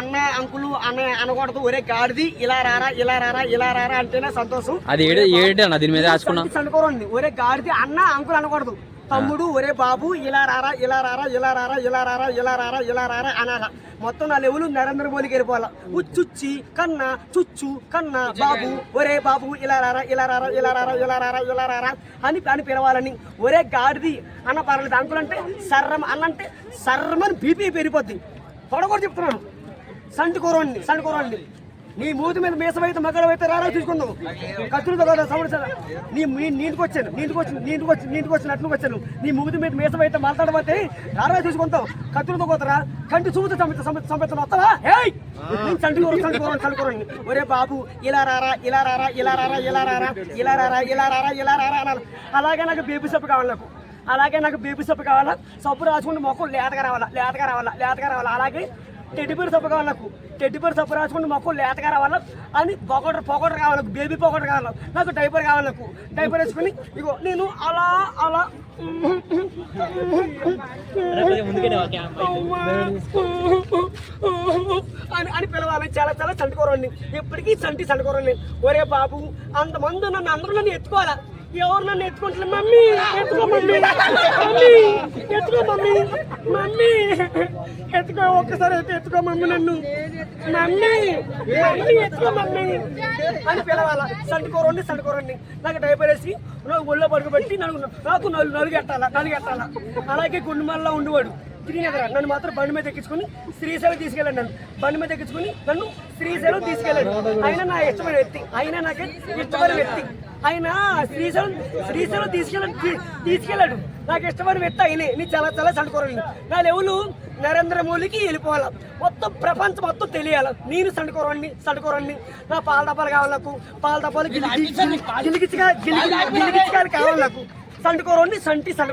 అన్న అంకులు అన్న అనకూడదు ఒరే గాడిది ఇలా రారా ఇలా రారా ఇలా రారా అంటేనే సంతోషం అది ఏడు ఏడు అన్న దీని మీద రాసుకున్నా చనుకోరండి ఒరే గాడిది అన్న అంకులు అనకూడదు తమ్ముడు ఒరే బాబు ఇలా రారా ఇలా రారా ఇలా రారా ఇలా రారా ఇలా రారా ఇలా రారా అనాల మొత్తం నా లెవెల్ నరేంద్ర మోదీకి వెళ్ళిపోవాలా ఉచ్చుచ్చి కన్న చుచ్చు కన్న బాబు ఒరే బాబు ఇలా రారా ఇలా రారా ఇలా రారా ఇలా రారా ఇలా రారా అని అని పిలవాలని ఒరే గాడిది అన్న పర్లేదు అంకులు అంటే సర్రం అన్నంటే సర్రమని బీపీ పెరిగిపోద్ది తొడగొడు చెప్తున్నాను సంటి కూరండి సంటి కూరండి నీ మూతి మీద మీసమైతే మగడ అయితే రారా తీసుకుందాం కత్తులతో కదా సమస్య నీ నీటికి వచ్చాను నీటికి వచ్చి నీటికి వచ్చి నీటికి వచ్చిన నట్లు వచ్చాను. నీ మూతి మీద మీసమైతే మాట్లాడబోతే రారా తీసుకుంటాం కత్తులతో పోతారా? కంటి చూపుతూ చంప చంపెత్తాను వస్తావా? ఏయ్! చంటి కూర చంటి కూర చంటి కూరండి ఒరే బాబు ఇలా రారా ఇలా రారా ఇలా రారా ఇలా రారా ఇలా రారా ఇలా రారా ఇలా రారా అనాలి. అలాగే నాకు బేబీ సబ్బు కావాలి నాకు. అలాగే నాకు బేబీ సబ్బు కావాలా. సబ్బు రాసుకుంటే మొక్కలు లేతగా రావాలా లేతగా రావాలా లేతగా రావాలా. అలాగే టెడ్డిపేరు సబ్బు కావాలి నాకు. టెడ్డిపేరు సబ్బు రాసుకుంటే మొక్కలు లేతగా రావాలా అని పొగటర్ పొగటర్ కావాలి నాకు. బేబీ పొగటర్ కావాలి నాకు. డైపర్ కావాలి నాకు. డైపర్ వేసుకుని ఇగో నేను అలా అలా. అని అని పిలవాలి. చాలా చాలా చంటుకోరండి ఎప్పటికీ చంటి చంటుకోరండి ఒరే బాబు అంతమంది నన్ను అందరూ నన్ను ఎత్తుకోవాలా? ఎవరు నన్ను ఎత్తుకుంటారు మమ్మీ? ఎత్తుకో మమ్మీ. మమ్మీ. ఎత్తుకో మమ్మీ. మమ్మీ. ఎత్తుకో ఒక్కసారి అయితే ఎత్తుకో మమ్మీ నన్ను. మమ్మీ. మమ్మీ ఎత్తుకో మమ్మీ. అని పిలవాలా. సంటుకోరండి సంటుకోరండి నాకు డైపర్ వేసి నాకు ఒళ్ళో పడుకోబెట్టి నన్ను నాకు నలుగు నలుగు ఎట్టాలా నలుగు అలాగే గుండెమల్లా ఉండేవాడు. తిరిగినదరా నన్ను మాత్రం బండి మీద ఎక్కించుకుని శ్రీశైలం తీసుకెళ్ళండి నన్ను. బండి మీద ఎక్కించుకుని నన్ను శ్రీశైలం తీసుకెళ్ళాడు. ఆయన నా ఇష్టమైన వ్యక్తి. ఆయన నాకు ఇష్టమైన వ్యక్తి. ఆయన శ్రీశైలం శ్రీశైలం తీసుకెళ్ళాడు. తీసుకెళ్ళాడు. నాకు ఇష్టమైన వ్యక్తి ఆయనే. నీ చాలా చాలా సండుకోరండి నా లెవెలు నరేంద్ర మోడీకి వెళ్ళిపోవాలి. మొత్తం ప్రపంచం మొత్తం తెలియాలి. నేను సండుకోరండి సండుకోరండి నా పాల డబ్బాలు కావాలి నాకు. పాల డబ్బాలు గిలిగిచ్చిగా గిలిగిచ్చిగా కావాలి నాకు. సండుకోరండి సంటి సండుకో